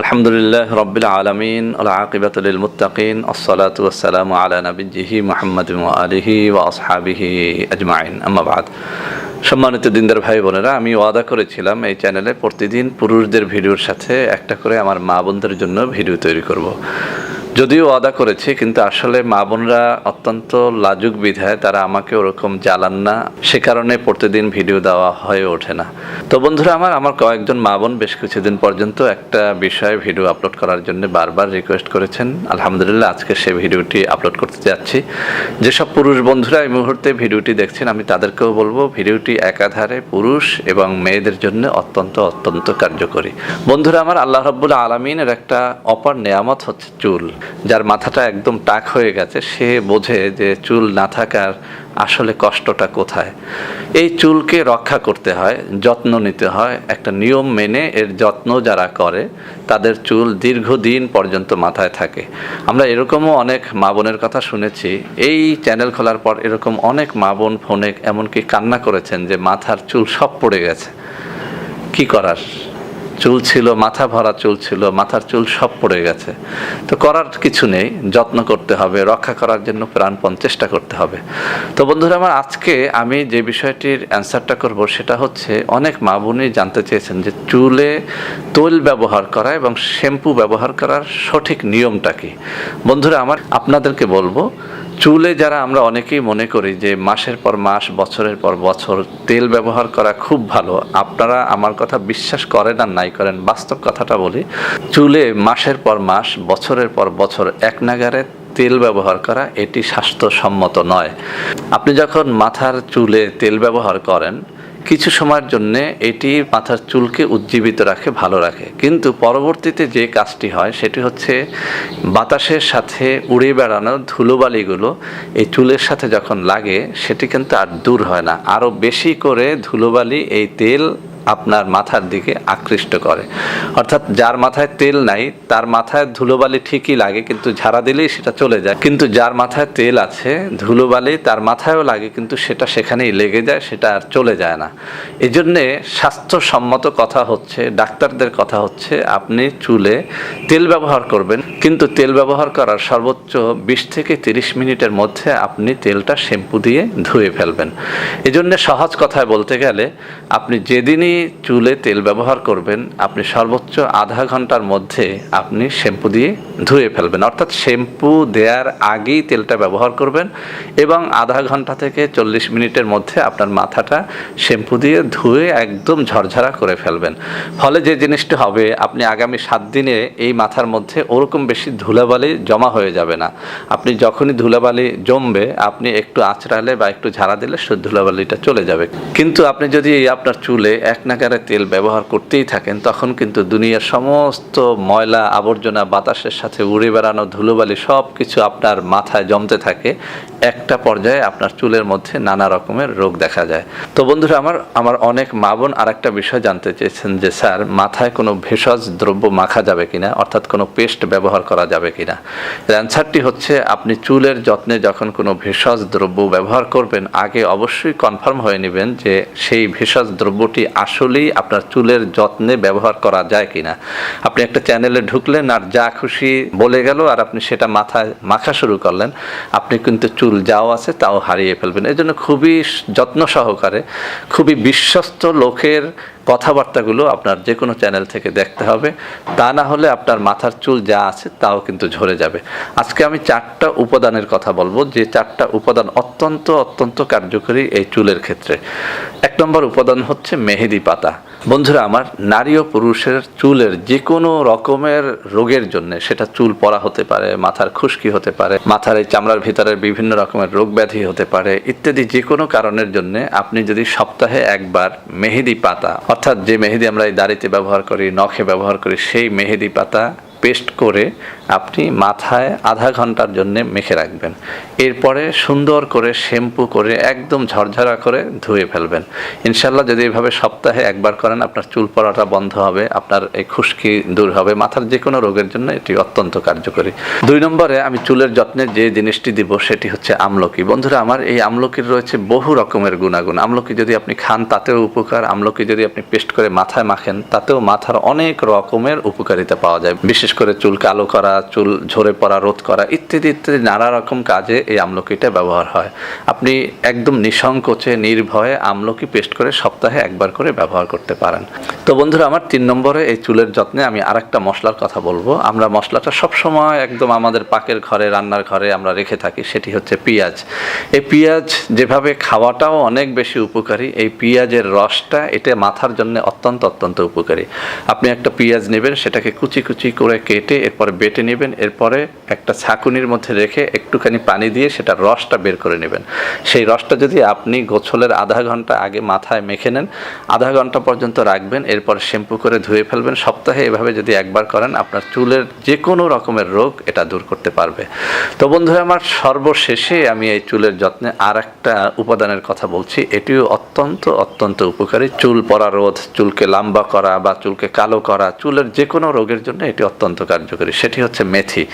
আলহামদুলিল্লাহ রবিল আলমিন আকিবাতুল মুতাকিন আসসালাত আসসালামু আলা নবীজিহি মোহাম্মদ আলিহি ওয়া আসহাবিহি আজমাইন আম্মাবাদ সম্মানিত দিনদার ভাই বোনেরা, আমি ওয়াদা করেছিলাম এই চ্যানেলে প্রতিদিন পুরুষদের ভিডিওর সাথে একটা করে আমার মা বোনদের জন্য ভিডিও তৈরি করব। যদিও ওয়াদা করেছি, কিন্তু আসলে মা বোনরা অত্যন্ত লাজুক বিধায় তারা আমাকে ওরকম জ্বালান না। সে কারণে প্রতিদিন ভিডিও দেওয়া হয়ে ওঠে না। তো বন্ধুরা আমার আমার কয়েকজন মা বোন বেশ কিছুদিন পর্যন্ত একটা বিষয়ে ভিডিও আপলোড করার জন্য বারবার রিকোয়েস্ট করেছেন। আলহামদুলিল্লাহ আজকে সেই ভিডিওটি আপলোড করতে যাচ্ছি। যেসব পুরুষ বন্ধুরা এই মুহূর্তে ভিডিওটি দেখছেন, আমি তাদেরকেও বলব, ভিডিওটি একাধারে পুরুষ এবং মেয়েদের জন্য অত্যন্ত অত্যন্ত কার্যকরী। বন্ধুরা আমার আল্লাহ রব্বুল আলমিনের একটা অপার নেয়ামত হচ্ছে চুল। যার মাথাটা একদম টাক হয়ে গেছে, সে বোঝে যে চুল না থাকার আসলে কষ্টটা কোথায়। এই চুলকে রক্ষা করতে হয়, যত্ন নিতে হয়, একটা নিয়ম মেনে এর যত্ন যারা করে, তাদের চুল দীর্ঘদিন পর্যন্ত মাথায় থাকে। আমরা এরকমও অনেক মা বোনের কথা শুনেছি, এই চ্যানেল খোলার পর এরকম অনেক মা বোন ফোনে এমনকি কান্না করেছেন যে মাথার চুল সব পড়ে গেছে। কি করার? চুল ছিল, মাথা ভরা চুল ছিল, মাথার চুল সব পড়ে গেছে। তো করার কিছু নেই, যত্ন করতে হবে, রক্ষা করার জন্য প্রাণপণ চেষ্টা করতে হবে। তো বন্ধুরা আমার, আজকে আমি যে বিষয়টির অ্যান্সারটা করব সেটা হচ্ছে, অনেক মা বোনই জানতে চেয়েছেন যে চুলে তৈল ব্যবহার করা এবং শ্যাম্পু ব্যবহার করার সঠিক নিয়মটা কি। বন্ধুরা আমার, আপনাদেরকে বলব চুলে যারা আমরা অনেকেই মনে করি যে মাসের পর মাস, বছরের পর বছর তেল ব্যবহার করা খুব ভালো। আপনারা আমার কথা বিশ্বাস করেন আর নাই করেন, বাস্তব কথাটা বলি। চুলে মাসের পর মাস, বছরের পর বছর এক নাগারে তেল ব্যবহার করা এটি স্বাস্থ্যসম্মত নয়। আপনি যখন মাথার চুলে তেল ব্যবহার করেন কিছু সময়ের জন্য এটি মাথার চুলকে উজ্জীবিত রাখে, ভালো রাখে। কিন্তু পরবর্তীতে যে কাজটি হয়, সেটি হচ্ছে বাতাসের সাথে উড়ে বেড়ানো ধুলোবালিগুলো এই চুলের সাথে যখন লাগে, সেটি কিন্তু আর দূর হয় না। আরও বেশি করে ধুলোবালি, এই তেল আপনার মাথার দিকে আকৃষ্ট করে। অর্থাৎ যার মাথায় তেল নাই, তার মাথায় ধুলোবালি ঠিকই লাগে, কিন্তু ঝাড়া দিলেই সেটা চলে যায়। কিন্তু যার মাথায় তেল আছে, ধুলোবালি তার মাথায়ও লাগে, কিন্তু সেটা সেখানেই লেগে যায়, সেটা আর চলে যায় না। এই জন্যে স্বাস্থ্যসম্মত কথা হচ্ছে, ডাক্তারদের কথা হচ্ছে, আপনি চুলে তেল ব্যবহার করবেন, কিন্তু তেল ব্যবহার করার সর্বোচ্চ বিশ থেকে তিরিশ মিনিটের মধ্যে আপনি তেলটা শ্যাম্পু দিয়ে ধুয়ে ফেলবেন। এজন্য সহজ কথায় বলতে গেলে, আপনি যেদিনই চুলে তেল ব্যবহার করবেন, আপনি সর্বোচ্চ আধা ঘণ্টার মধ্যে আপনি শ্যাম্পু দিয়ে ধুয়ে ফেলবেন। অর্থাৎ শ্যাম্পু দেওয়ার আগেই তেলটা ব্যবহার করবেন এবং আধা ঘণ্টা থেকে চল্লিশ মিনিটের মধ্যে আপনার মাথাটা শ্যাম্পু দিয়ে ধুয়ে একদম ঝরঝরা করে ফেলবেন। ফলে যে জিনিসটি হবে, আপনি আগামী সাত দিনে এই মাথার মধ্যে ওরকম বেশি ধুলাবালি জমা হয়ে যাবে না। আপনি যখনই ধুলাবালি জমবে, আপনি একটু আঁচড়ালে বা একটু ঝাড়া দিলে ধুলাবালিটা চলে যাবে। কিন্তু আপনি যদি আপনার চুলে এক নাগারে তেল ব্যবহার করতেই থাকেন, তখন কিন্তু দুনিয়ার সমস্ত ময়লা, আবর্জনা, বাতাসের সাথে উড়ে বেড়ানো ধুলোবালি সব কিছু আপনার মাথায় জমতে থাকে। একটা পর্যায়ে আপনার চুলের মধ্যে নানা রকমের রোগ দেখা যায়। তো বন্ধুরা, আমার আমার অনেক মা বোন আর একটা বিষয় জানতে চেয়েছেন যে, স্যার, মাথায় কোনো ভেষজ দ্রব্য মাখা যাবে কিনা? অর্থাৎ কোনো পেস্ট ব্যবহার করা যাবে কিনা? অ্যান্সারটি হচ্ছে, আপনি চুলের যত্নে যখন কোনো ভেষজ দ্রব্য ব্যবহার করবেন, আগে অবশ্যই কনফার্ম হয়ে নেবেন যে, সেই ভেষজ দ্রব্যটি আসলেই আপনার চুলের যত্নে ব্যবহার করা যায় কিনা। আপনি একটা চ্যানেলে ঢুকলেন আর যা খুশি বলে গেল আর আপনি সেটা মাথায় মাখা শুরু করলেন। আপনি কিন্তু চুল যাও আছে তাও হারিয়ে ফেলবেন। এই জন্য খুবই যত্ন সহকারে, খুবই বিশ্বস্ত লোকের কথাবার্তাগুলো আপনার যে কোনো চ্যানেল থেকে দেখতে হবে। তা না হলে আপনার মাথার চুল যা আছে তাও কিন্তু ঝরে যাবে। আজকে আমি চারটা উপাদানের কথা বলব, যে চারটা উপাদান অত্যন্ত অত্যন্ত কার্যকরী এই চুলের ক্ষেত্রে। এক নম্বর উপাদান হচ্ছে মেহেদি পাতা। বন্ধুরা, আমার নারী ও পুরুষের চুলের যে কোনো রকমের রোগের জন্য সেটা চুল পড়া হতে পারে, মাথার খুশকি হতে পারে, মাথার এই চামড়ার ভিতরের বিভিন্ন রকমের রোগ ব্যাধি হতে পারে, ইত্যাদি যে কোনো কারণের জন্য আপনি যদি সপ্তাহে একবার মেহেদি পাতা অর্থাৎ যে মেহেদি আমরা এই দাড়িতে ব্যবহার করি নখে ব্যবহার করি সেই মেহেদি পাতা পেস্ট করে আপনি মাথায় আধা ঘণ্টার জন্য মেখে রাখবেন। এরপরে সুন্দর করে শ্যাম্পু করে একদম ঝরঝরা করে ধুয়ে ফেলবেন। ইনশাল্লাহ যদি এভাবে সপ্তাহে একবার করেন, আপনার চুল পড়াটা বন্ধ হবে, আপনার এই খুশকি দূর হবে, মাথার যে কোনো রোগের জন্য এটি অত্যন্ত কার্যকরী। দুই নম্বরে আমি চুলের যত্নে যে জিনিসটি দিব সেটি হচ্ছে আমলকি। বন্ধুরা, আমার এই আমলকির রয়েছে বহু রকমের গুণাগুণ। আমলকি যদি আপনি খান, তাতেও উপকার। আমলকি যদি আপনি পেস্ট করে মাথায় মাখেন, তাতেও মাথার অনেক রকমের উপকারিতা পাওয়া যায়। বিশেষ করে চুল কালো করা, চুল ঝরে পড়া রোধ করা ইত্যাদি ইত্যাদি নানা রকম কাজে এই আমলকিটা ব্যবহার হয়। আপনি একদম নিঃসংকোচে, নির্ভয়ে আমলকি পেস্ট করে সপ্তাহে একবার করে ব্যবহার করতে পারেন। তো বন্ধুরা, আমার তিন নম্বরে এই চুলের যত্নে আমি আরেকটা মশলার কথা বলব। আমরা মশলাটা সবসময় একদম আমাদের পাকের ঘরে, রান্নার ঘরে আমরা রেখে থাকি, সেটি হচ্ছে পেঁয়াজ। এই পেঁয়াজ যেভাবে খাওয়াটাও অনেক বেশি উপকারী, এই পেঁয়াজের রসটা এটা মাথার জন্য অত্যন্ত অত্যন্ত উপকারী। আপনি একটা পেঁয়াজ নেবেন, সেটাকে কুচি কুচি করে কেটে এরপরে বেটে নেবেন, এরপরে একটা ছাকুনির মধ্যে রেখে একটুখানি পানি দিয়ে সেটা রসটা বের করে নেবেন। সেই রসটা যদি আপনি গোছলের আধা ঘণ্টা আগে মাথায় মেখে নেন, আধা ঘণ্টা পর্যন্ত রাখবেন, এরপর শ্যাম্পু করে ধুয়ে ফেলবেন, সপ্তাহে এভাবে যদি একবার করেন, আপনার চুলের যে কোনো রকমের রোগ এটা দূর করতে পারবে। তো বন্ধুরা, আমার সর্বশেষে আমি এই চুলের যত্নে আর একটা উপাদানের কথা বলছি, এটিও অত্যন্ত অত্যন্ত উপকারী। চুল পরা রোধ চুলকে লম্বা করা বা চুলকে কালো করা, চুলের যে কোনো রোগের জন্য এটি অত্যন্ত কার্যকরী। সেটি হচ্ছে মেথি।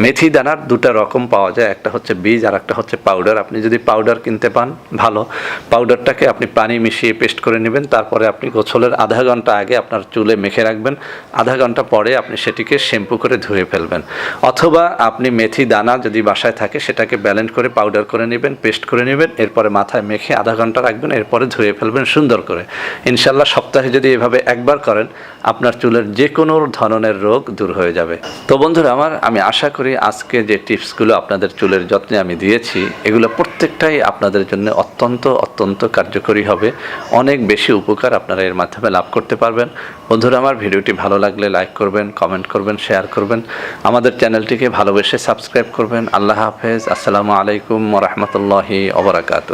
মেথি দানার দুটো রকম পাওয়া যায়। একটা হচ্ছে বীজ আর একটা হচ্ছে পাউডার আপনি যদি পাউডার কিনতে পান, ভালো। পাউডারটাকে আপনি পানি মিশিয়ে পেস্ট করে নেবেন। তারপরে আপনি গোছলের আধা ঘণ্টা আগে আপনার চুলে মেখে রাখবেন। আধা ঘণ্টা পরে আপনি সেটিকে শ্যাম্পু করে ধুয়ে ফেলবেন। অথবা আপনি মেথি দানা যদি বাসায় থাকে, সেটাকে ব্যালেন্ড করে পাউডার করে নেবেন পেস্ট করে নেবেন। এরপরে মাথায় মেখে আধা ঘণ্টা রাখবেন। এরপরে ধুয়ে ফেলবেন সুন্দর করে। ইনশাল্লাহ সপ্তাহে যদি এভাবে একবার করেন, আপনার চুলের যে কোনো ধরনের রোগ দূর হয়ে যাবে। তো বন্ধুরা আমার, আমি আশা করি আজকে যে টিপসগুলো আপনাদের চুলের যত্নে আমি দিয়েছি, এগুলো প্রত্যেকটাই আপনাদের জন্য অত্যন্ত অত্যন্ত কার্যকরী হবে। অনেক বেশি উপকার আপনারা এর মাধ্যমে লাভ করতে পারবেন। বন্ধুরা আমার ভিডিওটি ভালো লাগলে লাইক করবেন, কমেন্ট করবেন, শেয়ার করবেন। আমাদের চ্যানেলটিকে ভালোবেসে সাবস্ক্রাইব করবেন। আল্লাহ হাফেজ। আসসালামু আলাইকুম রহমতুল্লাহি ওবরাকাতু